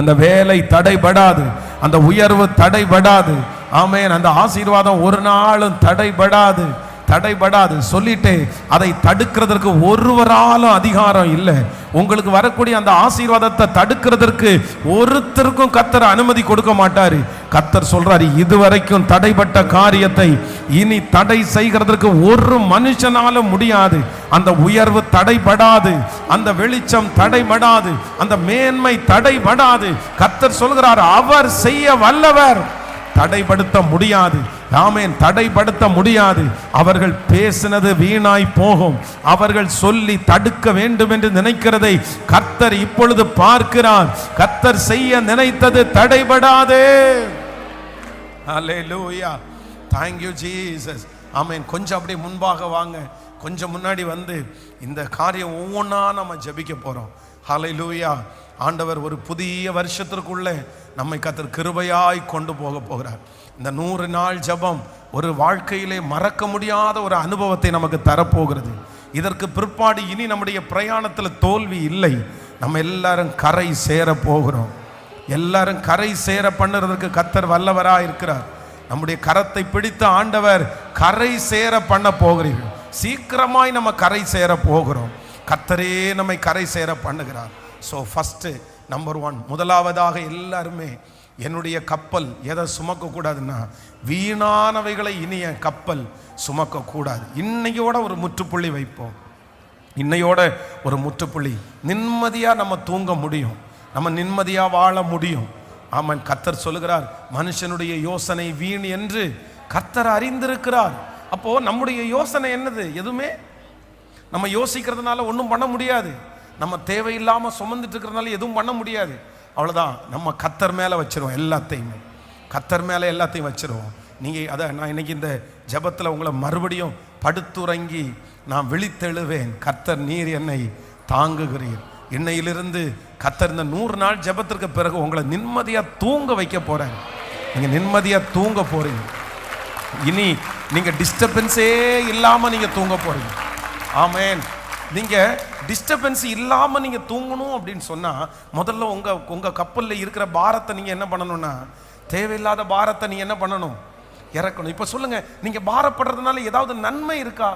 அந்த வேலை தடைபடாது அந்த உயர்வு தடைபடாது. ஆமேன். அந்த ஆசீர்வாதம் ஒரு நாளும் தடைபடாது. தடைபடாது. சொல்லிட்டு அதை தடுக்கிறதற்கு ஒருவராலும் அதிகாரம் இல்லை. உங்களுக்கு வரக்கூடிய அந்த ஆசீர்வாதத்தை தடுக்கிறதற்கு ஒருத்தருக்கும் கத்தர் அனுமதி கொடுக்க மாட்டார். கத்தர் சொல்றாரு இதுவரைக்கும் தடைப்பட்ட காரியத்தை இனி தடை செய்கிறதற்கு ஒரு மனுஷனாலும் முடியாது. அந்த உயர்வு தடைபடாது. அந்த வெளிச்சம் தடைபடாது. அந்த மேன்மை தடைபடாது. கத்தர் சொல்கிறார் அவர் செய்ய வல்லவர். தடைப்படுத்த முடியாது. ஆமென் தடைப்படுத்த முடியாது. அவர்கள் பேசினது வீணாய் போகும். அவர்கள் சொல்லி தடுக்க வேண்டும் என்று நினைக்கிறதை கர்த்தர் இப்பொழுது பார்க்கிறார். கர்த்தர் செய்ய நினைத்தது தடைபடாதே. ஹalleluya thank you jesus. கொஞ்சம் அப்படியே முன்பாக வாங்க. கொஞ்சம் முன்னாடி வந்து இந்த காரியம் ஒவ்வொன்றா நம்ம ஜெபிக்க போறோம். லூயா ஆண்டவர் ஒரு புதிய வருஷத்திற்குள்ளே நம்மை கத்தர் கிருபையாய் கொண்டு போக போகிறார். இந்த நூறு நாள் ஜெபம் ஒரு வாழ்க்கையிலே மறக்க முடியாத ஒரு அனுபவத்தை நமக்கு தரப்போகிறது. இதற்கு பிற்பாடு இனி நம்முடைய பிரயாணத்தில் தோல்வி இல்லை. நம்ம எல்லாரும் கரை சேர போகிறோம். எல்லாரும் கரை சேர பண்ணுறதுக்கு கத்தர் வல்லவராக இருக்கிறார். நம்முடைய கரத்தை பிடித்த ஆண்டவர் கரை சேர பண்ண போகிறீர்கள். சீக்கிரமாய் நம்ம கரை சேர போகிறோம். கத்தரே நம்மை கரை சேர பண்ணுகிறார். ஸோ ஃபஸ்ட்டு நம்பர் ஒன் முதலாவதாக எல்லாருமே என்னுடைய கப்பல் எதை சுமக்கக்கூடாதுன்னா வீணானவைகளை இனி என் கப்பல் சுமக்கக்கூடாது. இன்னையோட ஒரு முற்றுப்புள்ளி வைப்போம். இன்னையோட ஒரு முற்றுப்புள்ளி. நிம்மதியாக நம்ம தூங்க முடியும். நம்ம நிம்மதியாக வாழ முடியும். ஆமன் கத்தர் சொல்லுகிறார் மனுஷனுடைய யோசனை வீண் என்று கத்தர் அறிந்திருக்கிறார். அப்போது நம்முடைய யோசனை என்னது? எதுவுமே? நம்ம யோசிக்கிறதுனால ஒன்றும் பண்ண முடியாது. நம்ம தேவையில்லாமல் சுமந்துட்டு இருக்கிறதுனால எதுவும் பண்ண முடியாது. அவ்வளோதான் நம்ம கத்தர் மேலே வச்சிருவோம் எல்லாத்தையுமே. கத்தர் மேலே எல்லாத்தையும் வச்சிருவோம். நீங்கள் அதை நான் இன்னைக்கு இந்த ஜெபத்தில் உங்களை மறுபடியும் படுத்துறங்கி நான் விழித்தெழுவேன். கத்தர் நீர் என்னை தாங்குகிறீர். இன்னையிலிருந்து கத்தர் இந்த நூறு நாள் ஜெபத்திற்கு பிறகு உங்களை நிம்மதியாக தூங்க வைக்க போகிறேன் நீங்கள் நிம்மதியாக தூங்க போகிறீங்க இனி நீங்கள் டிஸ்டர்பன்ஸே இல்லாமல் நீங்கள் தூங்க போகிறீங்க ஆமேன் நீங்கள் டிஸ்டர்பன்ஸ் இல்லாமல் நீங்கள் தூங்கணும் அப்படின்னு சொன்னால் முதல்ல உங்கள் உங்கள் கப்பலில் இருக்கிற பாரத்தை நீங்கள் என்ன பண்ணணும்னா தேவையில்லாத பாரத்தை நீங்கள் என்ன பண்ணணும்? இறக்கணும். இப்போ சொல்லுங்கள் நீங்கள் பாரப்படுறதுனால ஏதாவது நன்மை இருக்கா?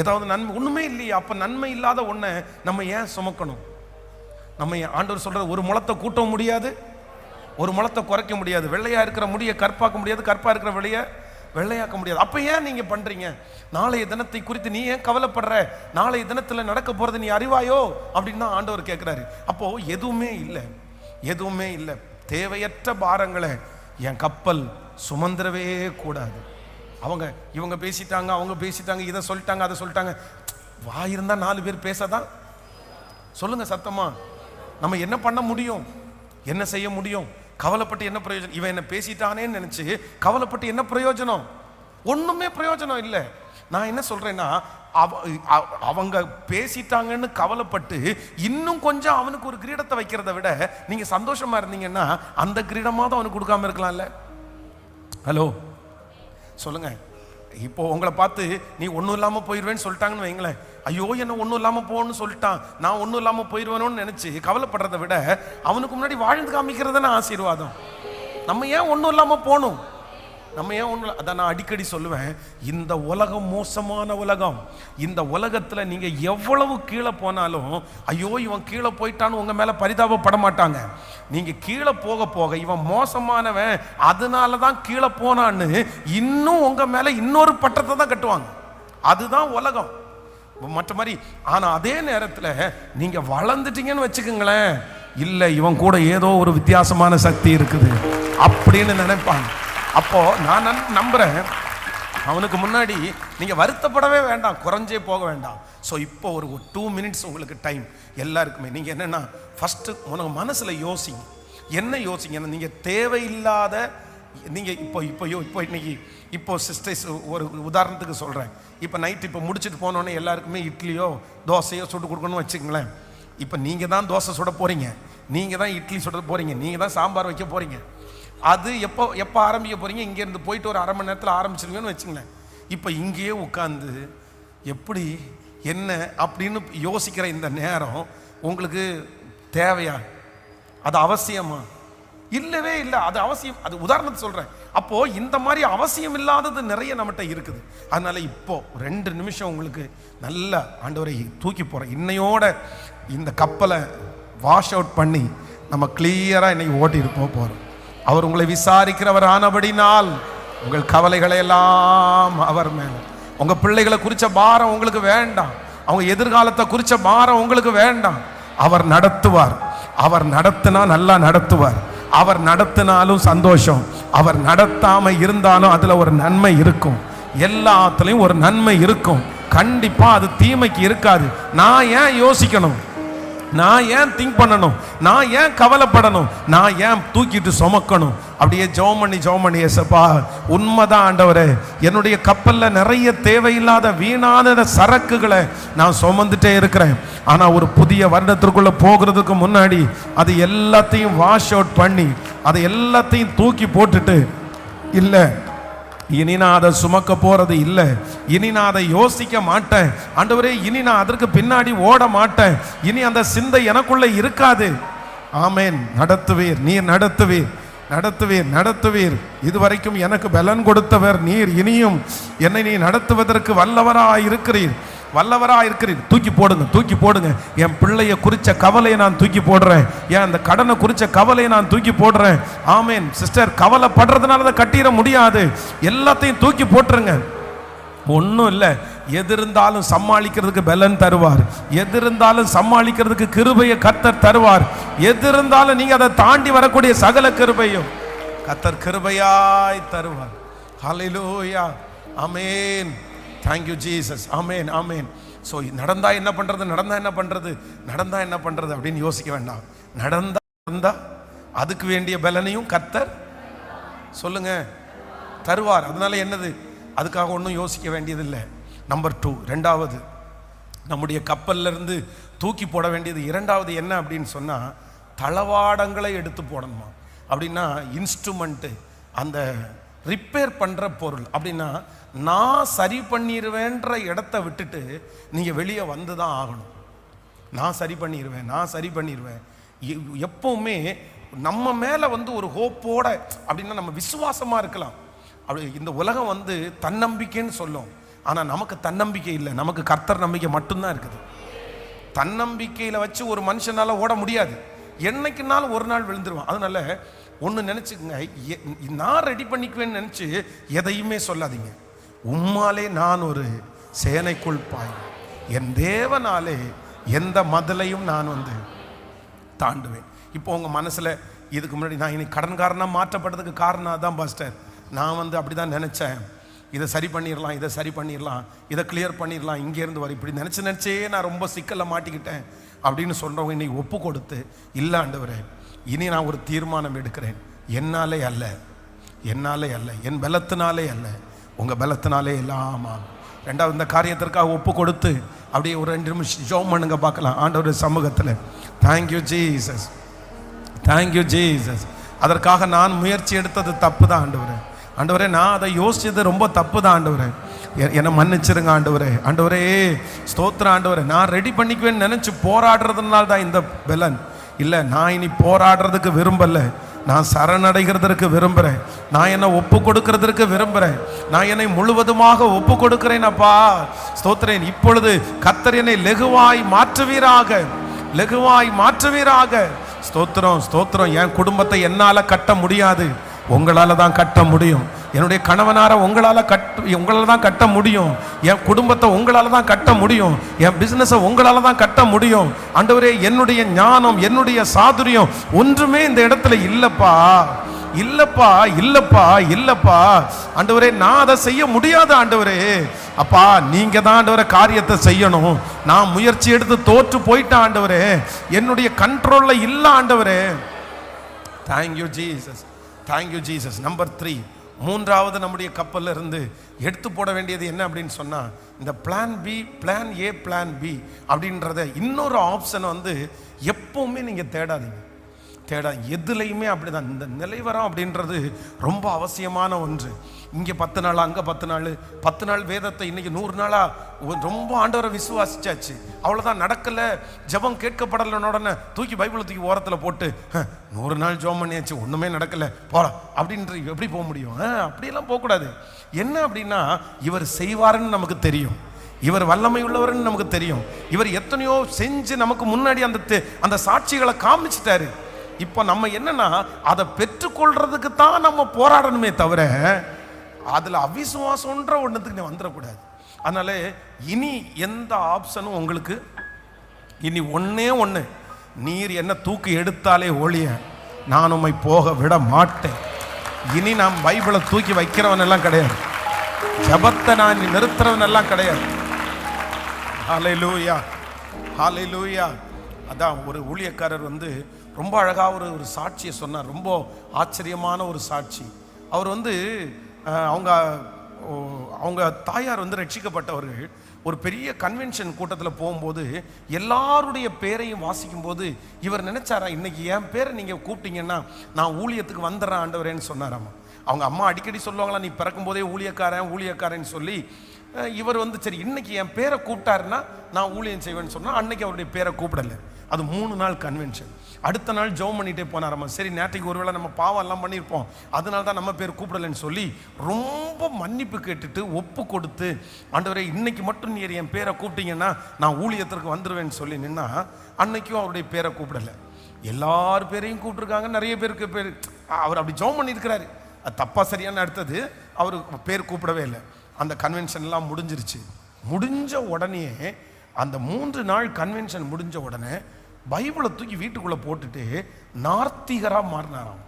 ஏதாவது நன்மை ஒன்றுமே இல்லையா. அப்போ நன்மை இல்லாத ஒன்றை நம்ம ஏன் சுமக்கணும்? நம்ம ஏன் ஆண்டவர் சொல்கிற ஒரு முளத்தை கூட்ட முடியாது ஒரு முளத்தை குறைக்க முடியாது. வெள்ளையாக இருக்கிற முடியை கற்பாக்க முடியாது கற்பாக இருக்கிற வெளியை வெள்ளையாக்க முடியாது. அப்போ ஏன் நீங்கள் பண்ணுறீங்க நாளைய தினத்தை குறித்து நீ ஏன் கவலைப்படுற? நாளைய தினத்தில் நடக்க போகிறது நீ அறிவாயோ? அப்படின்னு தான் ஆண்டவர் கேட்குறாரு அப்போ எதுவுமே இல்லை. எதுவுமே இல்லை. தேவையற்ற பாரங்களை என் கப்பல் சுமந்திரவே கூடாது. அவங்க இவங்க பேசிட்டாங்க அவங்க பேசிட்டாங்க இதை சொல்லிட்டாங்க அதை சொல்லிட்டாங்க. வாயிருந்தா நாலு பேர் பேசதான். சொல்லுங்க சத்தமா. நம்ம என்ன பண்ண முடியும்? என்ன செய்ய முடியும்? கவலைப்பட்டு என்ன பிரயோஜனம்? இவன் என்ன பேசிட்டானேன்னு நினைச்சு கவலைப்பட்டு என்ன பிரயோஜனம்? ஒன்றுமே பிரயோஜனம் இல்லை. நான் என்ன சொல்றேன்னா அவ- அவங்க பேசிட்டாங்கன்னு கவலைப்பட்டு இன்னும் கொஞ்சம் அவனுக்கு ஒரு கிரீடத்தை வைக்கிறத விட நீங்க சந்தோஷமா இருந்தீங்கன்னா அந்த கிரீடமாவது அவனுக்கு கொடுக்காம இருக்கலாம்ல. ஹலோ சொல்லுங்க. இப்போ உங்களை பார்த்து நீ ஒன்றும் இல்லாமல் போயிடுவேன்னு சொல்லிட்டாங்கன்னு வைங்களேன். ஐயோ என்ன ஒன்றும் இல்லாமல் போகணும்னு சொல்லிட்டான். நான் ஒன்றும் இல்லாமல் போயிடுவேணும்னு நினச்சி கவலைப்படுறதை விட அவனுக்கு முன்னாடி வாழ்ந்து காமிக்கிறது தான் ஆசீர்வாதம். நம்ம ஏன் ஒன்றும் இல்லாமல் போகணும்? நம்ம ஏன் ஒன்றும் அதான் நான் அடிக்கடி சொல்லுவேன் இந்த உலகம் மோசமான உலகம். இந்த உலகத்தில் நீங்கள் எவ்வளவு கீழே போனாலும் ஐயோ இவன் கீழே போயிட்டான்னு உங்கள் மேலே பரிதாபப்பட மாட்டாங்க. நீங்கள் கீழே போக போக இவன் மோசமானவன் அதனால தான் கீழே போனான்னு இன்னும் உங்கள் மேலே இன்னொரு பட்டத்தை தான் கட்டுவாங்க. அதுதான் உலகம். மற்ற மாதிரி ஆனால் அதே நேரத்தில் நீங்கள் வளர்ந்துட்டீங்கன்னு வச்சுக்கோங்களேன் இல்லை இவன் கூட ஏதோ ஒரு வித்தியாசமான சக்தி இருக்குது அப்படின்னு நினைப்பாங்க. அப்போ நான் நன்- நம்புறேன். அவனுக்கு முன்னாடி நீங்க வருத்தப்படவே வேண்டாம் குறைஞ்சே போக வேண்டாம். ஸோ இப்போ ஒரு டூ மினிட்ஸ் உங்களுக்கு டைம் எல்லாருக்குமே நீங்க என்னன்னா ஃபர்ஸ்ட் உனக்கு மனசுல யோசிங்க என்ன யோசிங்க? நீங்க தேவையில்லாத நீங்க இப்போ இப்போ இப்போ இன்னைக்கு இப்போ சிஸ்டர்ஸ் ஒரு உதாரணத்துக்கு சொல்றேன். இப்போ நைட் இப்போ முடிச்சுட்டு போனோன்னே எல்லாருக்குமே இட்லியோ தோசையோ சுட்டு கொடுக்கணும்னு வச்சுங்களேன் இப்போ நீங்க தான் தோசை சுட போறீங்க. நீங்க தான் இட்லி சுட போறீங்க. நீங்க தான் சாம்பார் வைக்க போறீங்க. அது எப்போ எப்போ ஆரம்பிக்க போகிறீங்க இங்கேருந்து போயிட்டு ஒரு அரை மணி நேரத்தில் ஆரம்பிச்சிருங்கன்னு வச்சுங்களேன். இப்போ இங்கேயே உட்காந்து எப்படி என்ன அப்படின்னு யோசிக்கிற இந்த நேரம் உங்களுக்கு தேவையா? அது அவசியமா? இல்லவே இல்லை. அது அவசியம் அது உதாரணத்துக்கு சொல்கிறேன் அப்போது இந்த மாதிரி அவசியம் இல்லாதது நிறைய நம்மகிட்ட இருக்குது. அதனால் இப்போது ரெண்டு நிமிஷம் உங்களுக்கு நல்ல ஆண்டவரை தூக்கி போகிறேன் இன்னையோட இந்த கப்பலை வாஷ் அவுட் பண்ணி நம்ம கிளியராக இன்னைக்கு ஓட்டிட்டு போக போகிறோம் அவர் உங்களை விசாரிக்கிறவர் ஆனபடினால் உங்கள் கவலைகளை எல்லாம் அவர் மேல. உங்க பிள்ளைகளை குறிச்ச பாரம் உங்களுக்கு வேண்டாம். அவங்க எதிர்காலத்தை குறிச்ச பாரம் உங்களுக்கு வேண்டாம். அவர் நடத்துவார். அவர் நடத்தினா நல்லா நடத்துவார். அவர் நடத்தினாலும் சந்தோஷம். அவர் நடத்தாம இருந்தாலும் அதுல ஒரு நன்மை இருக்கும். எல்லாத்துலயும் ஒரு நன்மை இருக்கும். கண்டிப்பா அது தீமைக்கு இருக்காது. நான் ஏன் யோசிக்கணும்? நான் ஏன் திங்க் பண்ணணும்? நான் ஏன் கவலைப்படணும்? நான் ஏன் தூக்கிட்டு சுமக்கணும்? அப்படியே ஜெபம் பண்ணி ஜெபம் பண்ணி எசப்பா உண்மைதான் ஆண்டவரே. என்னுடைய கப்பலில் நிறைய தேவையில்லாத வீணான சரக்குகளை நான் சுமந்துட்டே இருக்கிறேன். ஆனால் ஒரு புதிய வருடத்திற்குள்ள போகிறதுக்கு முன்னாடி அது எல்லாத்தையும் வாஷ் அவுட் பண்ணி அதை எல்லாத்தையும் தூக்கி போட்டுட்டு இல்லை இனி நான் அதை சுமக்க போறது இல்லை. இனி நான் அதை யோசிக்க மாட்டேன். ஆண்டவரே இனி நான் அதற்கு பின்னாடி ஓட மாட்டேன். இனி அந்த சிந்தை எனக்குள்ள இருக்காது. ஆமேன். நடத்துவீர். நீர் நடத்துவீர். நடத்துவீர். நடத்துவீர். இதுவரைக்கும் எனக்கு பலன் கொடுத்தவர் நீர். இனியும் என்னை நீ நடத்துவதற்கு வல்லவராய் இருக்கிறீர் வல்லவராக இருக்கிறீர். தூக்கி போடுங்க தூக்கி போடுங்க. என் பிள்ளைய குறித்த கவலையை நான் தூக்கி போடுறேன். ஏன் அந்த கடனை குறித்த கவலையை நான் தூக்கி போடுறேன். ஆமேன். சிஸ்டர் கவலைப்படுறதுனால அதை கட்டிட முடியாது. எல்லாத்தையும் தூக்கி போட்டுருங்க. ஒன்றும் இல்லை. எது இருந்தாலும் சமாளிக்கிறதுக்கு பலன் தருவார். எது இருந்தாலும் சமாளிக்கிறதுக்கு கிருபையை கத்தர் தருவார். எது இருந்தாலும் நீங்கள் அதை தாண்டி வரக்கூடிய சகல கிருபையும் கத்தர் கிருபையாய் தருவார். ஹalleluya. Amen thank you Jesus amen amen so நடந்தால் என்ன பண்ணுறது நடந்தால் என்ன பண்ணுறது நடந்தால் என்ன பண்ணுறது அப்படின்னு யோசிக்க வேண்டாம். நடந்தால் நடந்தால் அதுக்கு வேண்டிய பலனையும் கத்தர் சொல்லுங்க. தருவார். அதனால என்னது? அதுக்காக ஒன்றும் யோசிக்க வேண்டியதில்லை. நம்பர் டூ ரெண்டாவது நம்முடைய கப்பல்லேருந்து தூக்கி போட வேண்டியது இரண்டாவது என்ன அப்படின்னு சொன்னால் தளவாடங்களை எடுத்து போடணுமா? அப்படின்னா இன்ஸ்ட்ருமெண்ட்டு அந்த ரிப்பேர் பண்ணுற பொருள். அப்படின்னா நான் சரி பண்ணிடுவேன்ற இடத்த விட்டுட்டு நீங்கள் வெளியே வந்து தான் ஆகணும். நான் சரி பண்ணிடுவேன் நான் சரி பண்ணிடுவேன் எப்போவுமே எப்பவுமே நம்ம மேலே வந்து ஒரு ஹோப்போட அப்படின்னா நம்ம விசுவாசமாக இருக்கலாம். அப்படி இந்த உலகம் வந்து தன்னம்பிக்கைன்னு சொல்லும். ஆனால் நமக்கு தன்னம்பிக்கை இல்லை. நமக்கு கர்த்தர் நம்பிக்கை மட்டும்தான் இருக்குது. தன்னம்பிக்கையில் வச்சு ஒரு மனுஷனால ஓட முடியாது. என்னைக்குனாலும் ஒரு நாள் விழுந்துருவான். அதனால ஒன்று நினச்சிக்கங்க. நான் ரெடி பண்ணிக்குவேன்னு நினச்சி எதையுமே சொல்லாதீங்க. உம்மாலே நான் ஒரு சேனைக்குள் பாய். என் தேவனாலே எந்த மதலையும் நான் வந்து தாண்டுவேன். இப்போ உங்கள் மனசில் இதுக்கு முன்னாடி நான் இன்னைக்கு கடன்காரனாக மாற்றப்பட்டதுக்கு காரணம் அதான் பாஸ்டர். நான் வந்து அப்படி தான் நினச்சேன். இதை சரி பண்ணிடலாம் இதை சரி பண்ணிடலாம் இதை கிளியர் பண்ணிடலாம் இங்கேருந்து வர இப்படி நினச்சி நினச்சே நான் ரொம்ப சிக்கலில் மாட்டிக்கிட்டேன் அப்படின்னு சொல்கிறவங்க இன்னைக்கு ஒப்பு கொடுத்து இல்லை இனி நான் ஒரு தீர்மானம் எடுக்கிறேன். என்னாலே அல்ல என்னாலே அல்ல என் பலத்தினாலே அல்ல உங்கள் பலத்தினாலே எல்லாம் ரெண்டாவது இந்த காரியத்திற்காக ஒப்பு கொடுத்து அப்படியே ஒரு ரெண்டு நிமிஷம் ஜோம் பண்ணுங்க பார்க்கலாம். ஆண்டவர் சமூகத்தில். தேங்க்யூ ஜீசஸ் தேங்க்யூ ஜீசஸ் அதற்காக நான் முயற்சி எடுத்தது தப்பு தான் ஆண்டவரே. ஆண்டவரே நான் அதை யோசித்தது ரொம்ப தப்பு தான் ஆண்டவரே என்னை மன்னிச்சிருங்க ஆண்டவரே. ஆண்டவரே ஸ்தோத்திர ஆண்டவரே. நான் ரெடி பண்ணிக்குவேன்னு நினச்சி போராடுறதுனால தான் இந்த பலன். இல்லை நான் இனி போராடுறதுக்கு விரும்பலை. நான் சரணடைகிறதற்கு விரும்புகிறேன் நான் என்னை ஒப்பு கொடுக்கறதற்கு விரும்புகிறேன் நான் என்னை முழுவதுமாக ஒப்பு கொடுக்கிறேன் அப்பா. ஸ்தோத்திரேன் இப்பொழுது கத்தர் என்னை லெகுவாய் மாற்றுவீராக. லெகுவாய் மாற்றுவீராக. ஸ்தோத்திரம் ஸ்தோத்திரம். என் குடும்பத்தை என்னால் கட்ட முடியாது. உங்களால தான் கட்ட முடியும். என்னுடைய கணவனார உங்களால் கட் உங்களால் தான் கட்ட முடியும். என் குடும்பத்தை உங்களால் தான் கட்ட முடியும். என் பிஸ்னஸை உங்களால் தான் கட்ட முடியும். அண்டவரே என்னுடைய ஞானம் என்னுடைய சாதுரியம் ஒன்றுமே இந்த இடத்துல இல்லைப்பா. இல்லப்பா இல்லப்பா இல்லப்பா. ஆண்டவரே நான் அதை செய்ய முடியாது ஆண்டவரே. அப்பா நீங்க தான் ஆண்டவரை காரியத்தை செய்யணும். நான் முயற்சி எடுத்து தோற்று போயிட்டேன் ஆண்டவரே. என்னுடைய கண்ட்ரோல்ல இல்லை ஆண்டவரே. Thank you Jesus thank you Jesus number three மூன்றாவது நம்முடைய கப்பல்ல இருந்து எடுத்து போட வேண்டியது என்ன அப்படின்னு சொன்னால் இந்த plan B plan A plan B அப்படின்றத இன்னொரு ஆப்ஷனை வந்து எப்போவுமே நீங்கள் தேடாதீங்க. தேட எதுலையுமே அப்படிதான். இந்த நிலைவரம் அப்படின்றது ரொம்ப அவசியமான ஒன்று. இங்கே பத்து நாள் அங்கே பத்து நாள். பத்து நாள் வேதத்தை இன்னைக்கு நூறு நாளாக ஒ- ரொம்ப ஆண்டவரை விசுவாசிச்சாச்சு. அவ்வளோதான் நடக்கலை. ஜெபம் கேட்கப்படலைன்னு உடனே தூக்கி பைபிளை தூக்கி ஓரத்தில் போட்டு நூறு நாள் ஜெபம் பண்ணியாச்சு ஒன்றுமே நடக்கலை. போகலாம் அப்படின்ற எப்படி போக முடியும்? ஆ, அப்படியெல்லாம் போகக்கூடாது. என்ன அப்படின்னா இவர் செய்வாருன்னு நமக்கு தெரியும். இவர் வல்லமை உள்ளவர்னு நமக்கு தெரியும். இவர் எத்தனையோ செஞ்சு நமக்கு முன்னாடி அந்த அந்த சாட்சிகளை காமிச்சிட்டாரு. இப்போ நம்ம என்னன்னா அதை பெற்றுக்கொள்றதுக்கு தான் நம்ம போராடணுமே தவிர அதில் அவிசுவாசம்ன்ற ஒன்றுத்துக்கு நீ வந்துடக்கூடாது. அதனால இனி எந்த ஆப்ஷனும் உங்களுக்கு? இனி ஒன்றே ஒன்று நீர் என்ன தூக்கி எடுத்தாலே ஒழிய நான் உம்மை போக விட மாட்டேன். இனி நான் பைபிளை தூக்கி வைக்கிறவன் எல்லாம் கிடையாது. ஜபத்தை நான் நிறுத்துறவன் எல்லாம் கிடையாது. ஹாலை லூயா ஹாலை லூயா அதான் ஒரு ஊழியக்காரர் வந்து ரொம்ப அழகாக ஒரு ஒரு சாட்சியை சொன்னார். ரொம்ப ஆச்சரியமான ஒரு சாட்சி. அவர் வந்து அவங்க அவங்க தாயார் வந்து ரட்சிக்கப்பட்டவர்கள். ஒரு பெரிய கன்வென்ஷன் கூட்டத்தில் போகும்போது எல்லாருடைய பேரையும் வாசிக்கும்போது இவர் நினைச்சாரா இன்னைக்கு என் பேரை நீங்கள் கூப்பிட்டீங்கன்னா நான் ஊழியத்துக்கு வந்துடுறேன் ஆண்டவரேன்னு சொன்னாராமா. அவங்க அம்மா அடிக்கடி சொல்லுவாங்களா நீ பிறக்கும் போதே ஊழியக்காரன் ஊழியக்காரன்னு சொல்லி இவர் வந்து சரி இன்னைக்கு என் பேரை கூப்பிட்டாருன்னா நான் ஊழியம் செய்வேன்னு சொன்னால் அன்னைக்கு அவருடைய பேரை கூப்பிடலை. அது மூணு நாள் கன்வென்ஷன் அடுத்த நாள் ஜோம் பண்ணிட்டே போனாராம் சரி நேற்றைக்கு ஒருவேளை நம்ம பாவம் எல்லாம் பண்ணியிருப்போம் அதனால தான் நம்ம பேர் கூப்பிடலன்னு சொல்லி ரொம்ப மன்னிப்பு கேட்டுட்டு ஒப்பு கொடுத்து ஆண்டவரே இன்னைக்கு மட்டும் நீர் என் பேரை கூப்பிட்டீங்கன்னா நான் ஊழியத்திற்கு வந்துடுவேன்னு சொல்லி நின்னா அன்னைக்கும் அவருடைய பேரை கூப்பிடலை. எல்லார் பேரையும் கூப்பிட்ருக்காங்க நிறைய பேருக்கு பேர் அவர் அப்படி ஜோம் பண்ணியிருக்கிறாரு. அது தப்பாக சரியான அடுத்தது அவர் பேர் கூப்பிடவே இல்லை. அந்த கன்வென்ஷன் எல்லாம் முடிஞ்சிருச்சு. முடிஞ்ச உடனே அந்த மூன்று நாள் கன்வென்ஷன் முடிஞ்ச உடனே பைபிளை தூக்கி வீட்டுக்குள்ளே போட்டுட்டு நார்த்திகராக மாறினாராம்.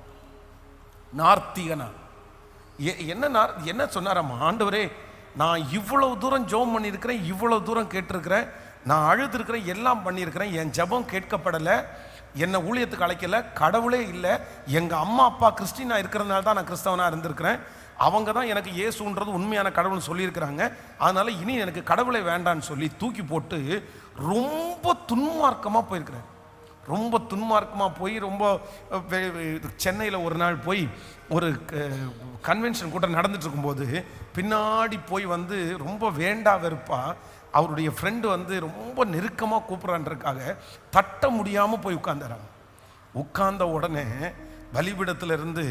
நார்த்திகனா. எ- என்ன நார் என்ன சொன்னாராம்? ஆண்டவரே நான் இவ்வளவு தூரம் ஜெபம் பண்ணியிருக்கிறேன் இவ்வளவு தூரம் கேட்டிருக்கிறேன் நான் அழுதுருக்கிறேன் எல்லாம் பண்ணியிருக்கிறேன் என் ஜெபம் கேட்கப்படலை என்னை ஊழியத்துக்கு அழைக்கலை கடவுளே இல்லை எங்கள் அம்மா அப்பா கிறிஸ்டினாக இருக்கிறதுனால தான் நான் கிறிஸ்தவனாக இருந்திருக்கிறேன் அவங்க தான் எனக்கு இயேசுன்றது உண்மையான கடவுள்னு சொல்லியிருக்கிறாங்க. அதனால் இனி எனக்கு கடவுளை வேண்டான்னு சொல்லி தூக்கி போட்டு ரொம்ப துன்மார்க்கமாக போயிருக்கிறேன் ரொம்ப துன்மார்க்கமாக போய் ரொம்ப சென்னையில் ஒரு நாள் போய் ஒரு கன்வென்ஷன் கூட்டம் நடந்துட்டு இருக்கும்போது பின்னாடி போய் வந்து ரொம்ப வேண்டா வெறுப்பாக அவருடைய ஃப்ரெண்டு வந்து ரொம்ப நெருக்கமாக கூப்பிட்றான்றதுக்காக தட்ட முடியாமல் போய் உட்காந்துறாங்க உட்கார்ந்த உடனே பலிபிடத்திலிருந்து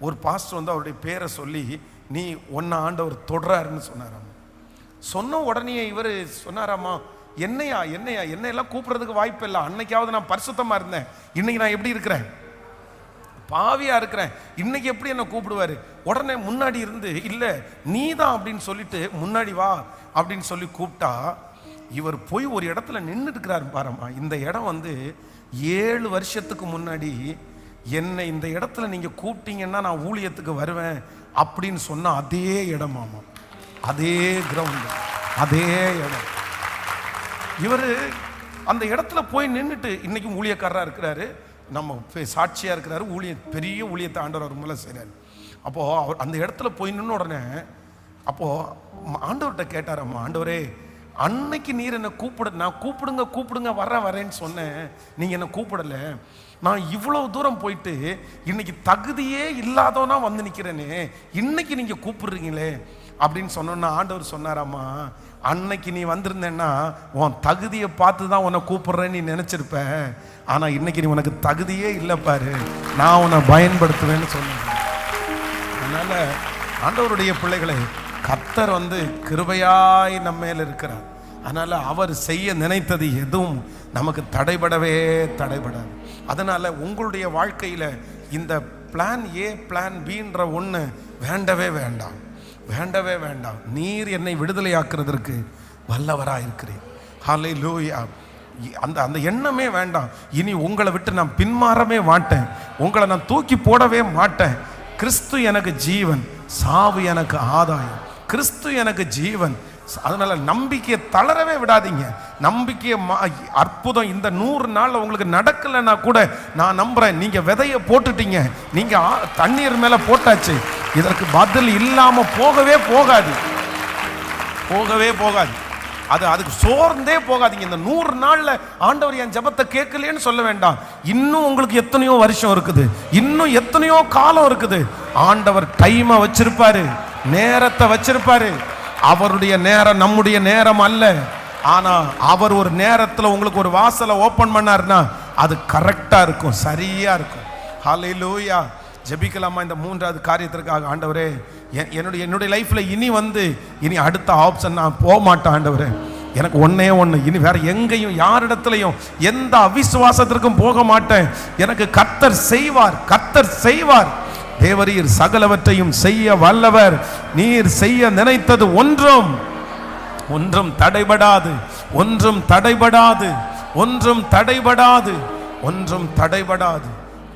ஒரு பாஸ்டர் வந்து அவருடைய பேரை சொல்லி நீ ஒன்ன ஆண்டவர் தொடராருன்னு சொன்னாராம். சொன்ன உடனே இவர் சொன்னாராமா என்னையா என்னையா என்னையெல்லாம் கூப்பிட்றதுக்கு வாய்ப்பு இல்லை. அன்னைக்காவது நான் பரிசுத்தமாக இருந்தேன். இன்னைக்கு நான் எப்படி இருக்கிறேன்? பாவியாக இருக்கிறேன். இன்னைக்கு எப்படி என்னை கூப்பிடுவாரு? உடனே முன்னாடி இருந்து இல்லை நீ தான் அப்படின்னு சொல்லிட்டு முன்னாடி வா அப்படின்னு சொல்லி கூப்பிட்டா இவர் போய் ஒரு இடத்துல நின்றுட்டு இருக்கிறாரு பாருமா இந்த இடம் வந்து ஏழு வருஷத்துக்கு முன்னாடி என்னை இந்த இடத்துல நீங்கள் கூப்பிட்டீங்கன்னா நான் ஊழியத்துக்கு வருவேன் அப்படின்னு சொன்ன அதே இடமாமா அதே கிரவுண்டு அதே இடம். இவர் அந்த இடத்துல போய் நின்றுட்டு இன்றைக்கும் ஊழியக்காரராக இருக்கிறாரு. நம்ம சாட்சியாக இருக்கிறாரு. ஊழிய பெரிய ஊழியத்தை ஆண்டவர் அவர் மூலம் செய்கிறார் அப்போது அவர் அந்த இடத்துல போய் நின்று உடனே அப்போது ஆண்டவர்கிட்ட கேட்டார் அம்மா ஆண்டவரே அன்னைக்கு நீர் என்னை கூப்பிட நான் கூப்பிடுங்க கூப்பிடுங்க வரேன் வரேன்னு சொன்னேன். நீங்கள் என்னை கூப்பிடலை. நான் இவ்வளோ தூரம் போயிட்டு இன்னைக்கு தகுதியே இல்லாதவனா வந்து நிற்கிறேனே இன்னைக்கு நீங்கள் கூப்பிடுறீங்களே அப்படின்னு சொன்னோன்னா ஆண்டவர் சொன்னாராம்மா அன்னைக்கு நீ வந்திருந்தேன்னா உன் தகுதியை பார்த்து தான் உன்னை கூப்பிடுறேன்னு நீ நினச்சிருப்ப. ஆனால் இன்னைக்கு நீ உனக்கு தகுதியே இல்லை பாரு. நான் உன்னை பயன்படுத்துவேன்னு சொன்னேன். அதனால் ஆண்டவருடைய பிள்ளைகளை கத்தர் வந்து கிருபையாய் நம்ம மேல இருக்கிறார். அதனால் அவர் செய்ய நினைத்தது எதுவும் நமக்கு தடைபடவே தடைபடாது. அதனால் உங்களுடைய வாழ்க்கையில் இந்த பிளான் ஏ பிளான் பின்ற ஒன்று வேண்டவே வேண்டாம். வேண்டவே வேண்டாம். நீர் என்னை விடுதலையாக்குறதற்கு வல்லவராக இருக்கிறேன் ஹலே லூயா அந்த அந்த எண்ணமே வேண்டாம். இனி உங்களை விட்டு நான் பின்மாறவே மாட்டேன். உங்களை நான் தூக்கி போடவே மாட்டேன். கிறிஸ்து எனக்கு ஜீவன் சாவு எனக்கு ஆதாயம். கிறிஸ்து எனக்கு ஜீவன். அதனால நம்பிக்கையை தளரவே விடாதீங்க. நம்பிக்கையை அற்புதம் இந்த நூறு நாளில் உங்களுக்கு நடக்கலைன்னா கூட நான் நம்புறேன். நீங்க விதைய போட்டுட்டீங்க. நீங்க ஆ- தண்ணீர் மேல போட்டாச்சு. இதற்கு பதில் இல்லாம போகவே போகாது. போகவே போகாது. அது அதுக்கு சோர்ந்தே போகாதீங்க. இந்த நூறு நாளில் ஆண்டவர் என் ஜெபத்தை கேட்கலையேன்னு சொல்ல வேண்டாம். இன்னும் உங்களுக்கு எத்தனையோ வருஷம் இருக்குது. இன்னும் எத்தனையோ காலம் இருக்குது. ஆண்டவர் டைமை வச்சிருப்பாரு. நேரத்தை வச்சிருப்பாரு. அவருடைய நேரம் நம்முடைய நேரம் அல்ல. ஆனா அவர் ஒரு நேரத்தில் உங்களுக்கு ஒரு வாசலை ஓபன் பண்ணாருன்னா அது கரெக்டா இருக்கும் சரியா இருக்கும். ஹalleluya ஜெபிக்கலாமா இந்த மூன்றாவது காரியத்திற்காக ஆண்டவரே. என்- என்னுடைய என்னுடைய லைஃப்ல இனி வந்து இனி அடுத்த ஆப்ஷன் நான் போக மாட்டேன் ஆண்டவரே. எனக்கு ஒன்றே ஒன்று இனி வேற எங்கேயும் யாரிடத்துலையும் எந்த அவிசுவாசத்திற்கும் போக மாட்டேன் எனக்கு கத்தர் செய்வார் கத்தர் செய்வார். தேவரீர் சகலவற்றையும் செய்ய வல்லவர். நீர் செய்ய நினைத்தது ஒன்றும். ஒன்றும் தடைபடாது. ஒன்றும் தடைபடாது. ஒன்றும் தடைபடாது. ஒன்றும் தடைபடாது.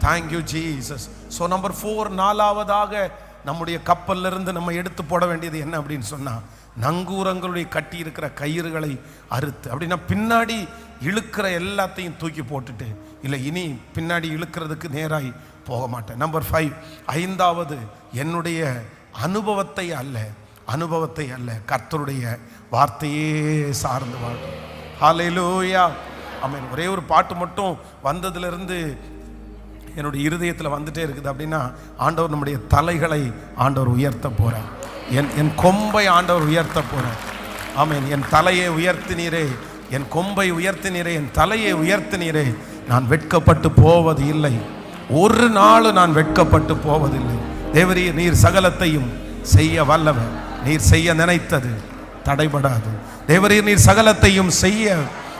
Thank you Jesus so number four நாலாவதாக நம்முடைய கப்பல்ல இருந்து நம்ம எடுத்து போட வேண்டியது என்ன அப்படின்னு சொன்னால் நங்கூரங்களுடைய கட்டி இருக்கிற கயிறுகளை அறுத்து அப்படின்னா பின்னாடி இழுக்கிற எல்லாத்தையும் தூக்கி போட்டுட்டு இல்லை இனி பின்னாடி இழுக்கிறதுக்கு நேராய் போக மாட்டேன். நம்பர் ஃபைவ் ஐந்தாவது என்னுடைய அனுபவத்தை அல்ல அனுபவத்தை அல்ல கர்த்தருடைய வார்த்தையே சார்ந்து வாழ்றோம் ஹalleluya ஆமென் ஒரே ஒரு பாட்டு மட்டும் வந்ததுலேருந்து என்னுடைய இருதயத்தில் வந்துட்டே இருக்குது. அப்படின்னா ஆண்டவர் நம்முடைய தலைகளை ஆண்டவர் உயர்த்த போகிறார் என் என் கொம்பை ஆண்டவர் உயர்த்த போகிறார் ஆமென் என் தலையை உயர்த்தினீரே. என் கொம்பை உயர்த்தினீரே. என் தலையை உயர்த்தினீரே. நான் வெட்கப்பட்டு போவது இல்லை. ஒரு நாள் நான் வெட்கப்பட்டு போவதில்லை. தேவரிய நீர் சகலத்தையும் செய்ய வல்லவர். நீர் செய்ய நினைத்தது தடைபடாது. தேவரீர் நீர் சகலத்தையும் செய்ய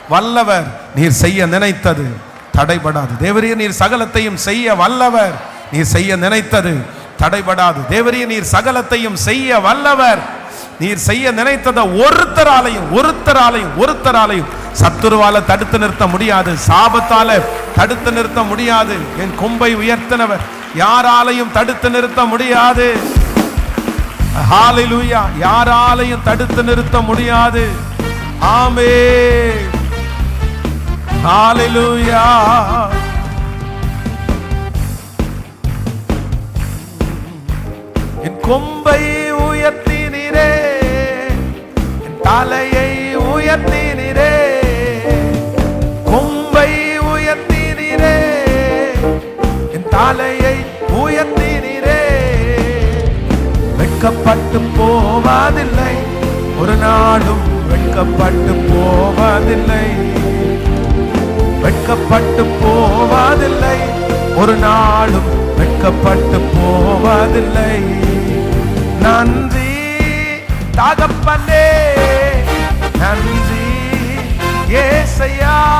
வல்லவர். நீர் செய்ய நினைத்தது தடைபடாது. தேவரீர் நீர் சகலத்தையும் செய்ய வல்லவர். நீர் செய்ய நினைத்தது தடைபடாது. தேவரீர் நீர் சகலத்தையும் செய்ய வல்லவர். நீர் செய்ய நினைத்ததை ஒருத்தராலையும் ஒருத்தராலையும் ஒருத்தராலையும் சத்துருவால தடுத்து நிறுத்த முடியாது. சாபத்தால தடுத்து நிறுத்த முடியாது. என் கொம்பை உயர்த்தினவர் யாராலையும் தடுத்து நிறுத்த முடியாது. யாராலையும் தடுத்து நிறுத்த முடியாது. ஆமே ஹாலிலூயா என் கொம்பை உயர்த்தினீரே. என் தலையை உயர்த்தினீரே. வெட்கப்பட்டு போவதில்லை. ஒரு நாளும் வெட்கப்பட்டு போவதில்லை. வெட்கப்பட்டு போவதில்லை. ஒரு நாளும் வெட்கப்பட்டு போவதில்லை. நன்றி தகப்பனே. நன்றி ஏசையா.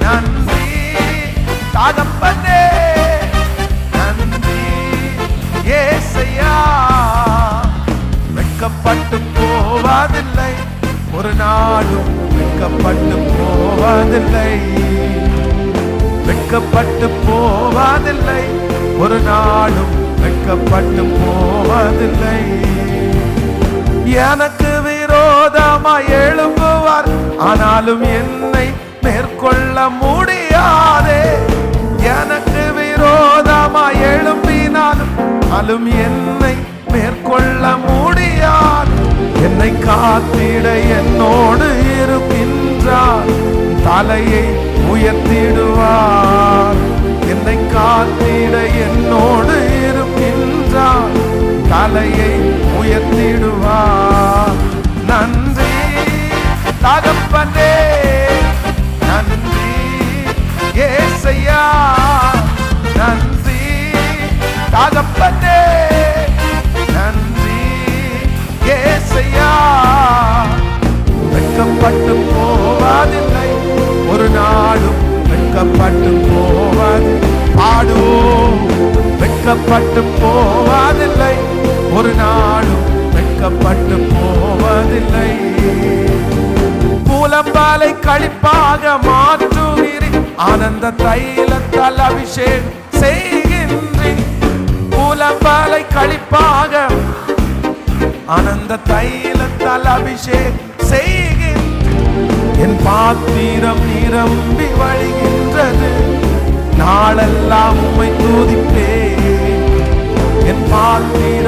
நன்றி தகப்பனே. நன்றி ஏசையா. வெட்கப்பட்டு போவதில்லை. ஒரு நாளும் வெட்கப்பட்டு போவதில்லை. வெட்கப்பட்டு போவதில்லை. ஒரு நாளும் வெட்கப்பட்டு போவதில்லை. எனக்கு விரோதமா எழும்புவார். ஆனாலும் என்னை மேற்கொள்ள முடியாதே. எனக்கு விரோதமா எழும்பினாலும் ஆனாலும் என்னை மேற்கொள்ள முடியாது என்னை காத்திட என்னோடு இருக்கின்றார். தலையை உயர்த்திடுவார். என்னை காத்திட என்னோடு இருக்கின்றார். தலையை உயர்த்திடுவார். நன்றி தகப்பனே. நன்றி ஏசையா. வெட்கப்பட்டு போவதில்லை. ஒரு நாளும் வெட்கப்பட்டு போவது பாடுவோம் வெட்கப்பட்டு போவதில்லை. ஒரு நாளும் வெட்கப்பட்டு போவதில்லை. புலம்பாலை கழிப்பாக மாற்றுகிறி ஆனந்த தைலத்தால் அபிஷேகம் செய்கின்றேன். புலம்பாலை கழிப்பாக ஆனந்த தைலத்தால் அபிஷேகம் செய்கின்றேன். என் பாத்திரம் நிரம்பி வழிகின்றது. நாளெல்லாம் உம்மை தூதிப்பே என் பாத்திரம்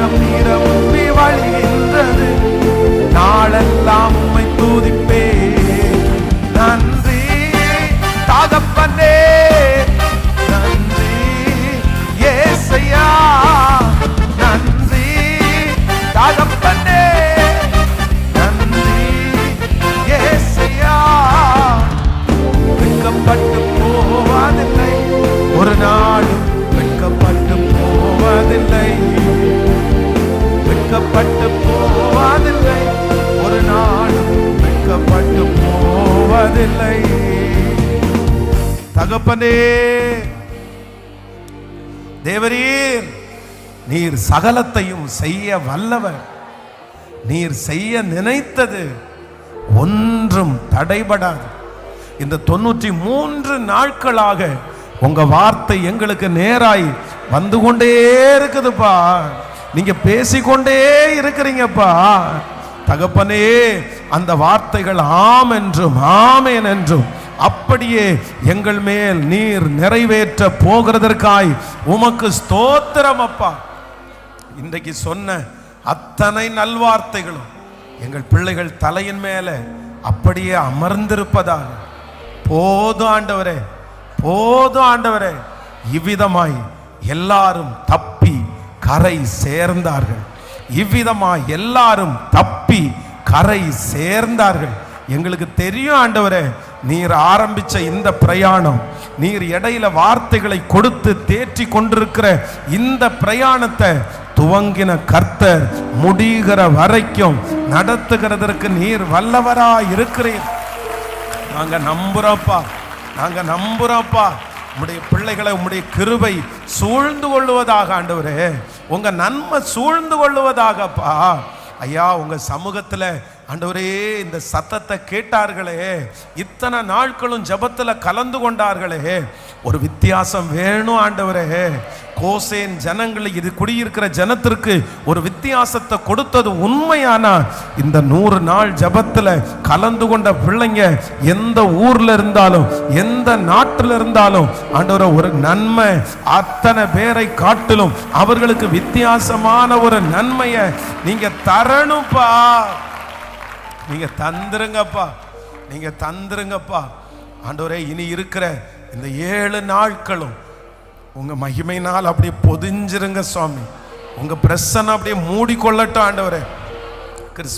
தேவரீர் நீர் சகலத்தையும் செய்ய வல்லவர். நீர் செய்ய நினைத்தது ஒன்றும் தடைபடாது. இந்த தொண்ணூற்றி மூன்று நாட்களாக உங்க வார்த்தை எங்களுக்கு நேராய் வந்து கொண்டே இருக்குதுப்பா. நீங்க பேசிக்கொண்டே இருக்கிறீங்கப்பா. தகப்பனே அந்த வார்த்தைகள் ஆம் என்றும் ஆமேன் என்றும் அப்படியே எங்கள் மேல் நீர் நிறைவேற்ற போகிறதற்காய் உமக்கு ஸ்தோத்திரம் அப்பா. இன்றைக்கு சொன்ன அத்தனை நல்வார்த்தைகளும் எங்கள் பிள்ளைகள் தலையின் மேலே அப்படியே அமர்ந்திருப்பதாக. போதும் ஆண்டவரே போதும் ஆண்டவரே. இவ்விதமாய் எல்லாரும் தப்பி கரை சேர்ந்தார்கள். இவ்விதமாய் எல்லாரும் தப்பி கரை சேர்ந்தார்கள். எங்களுக்கு தெரியும் ஆண்டவரே நீர் ஆரம்பிச்ச இந்த பிரயாணம் நீர் இடையில வார்த்தைகளை கொடுத்து தேற்றி கொண்டிருக்கிற இந்த பிரயாணத்தை துவங்கின கர்த்தர் முடிகிற வரைக்கும் நடத்துகிறதற்கு நீர் வல்லவரா இருக்கிறீர். நாங்க நம்புறோப்பா நாங்க நம்புறோப்பா உம்முடைய பிள்ளைகளை உம்முடைய கிருபை சூழ்ந்து கொள்வதாக ஆண்டவரே. உங்க நன்மை சூழ்ந்து கொள்வதாகப்பா ஐயா உங்க சமூகத்துல ஆண்டவரே இந்த சத்தத்தை கேட்டார்களே இத்தனை நாட்களும் ஜபத்தில் கலந்து கொண்டார்களே ஒரு வித்தியாசம் வேணும் ஆண்டவரே. கோசேன் ஜனங்களை இது குடியிருக்கிற ஜனத்திற்கு ஒரு வித்தியாசத்தை கொடுத்தது உண்மையானா இந்த நூறு நாள் ஜபத்தில் கலந்து கொண்ட பிள்ளைங்க எந்த ஊர்ல இருந்தாலும் எந்த நாட்டில் இருந்தாலும் ஆண்டவரை ஒரு நன்மை அத்தனை பேரை காட்டிலும் அவர்களுக்கு வித்தியாசமான ஒரு நன்மையை நீங்க தரணும்ப்பா நீங்க தந்துருங்கப்பா. நீங்க தந்துருங்கப்பா. ஆண்டவரே இனி இருக்கிற இந்த ஏழு நாட்களும் உங்க மகிமையினால் அப்படியே பொதிஞ்சிருங்க சுவாமி. உங்க பிரசனை அப்படியே மூடிக்கொள்ளட்டும் ஆண்டவரே. கிறிஸ்து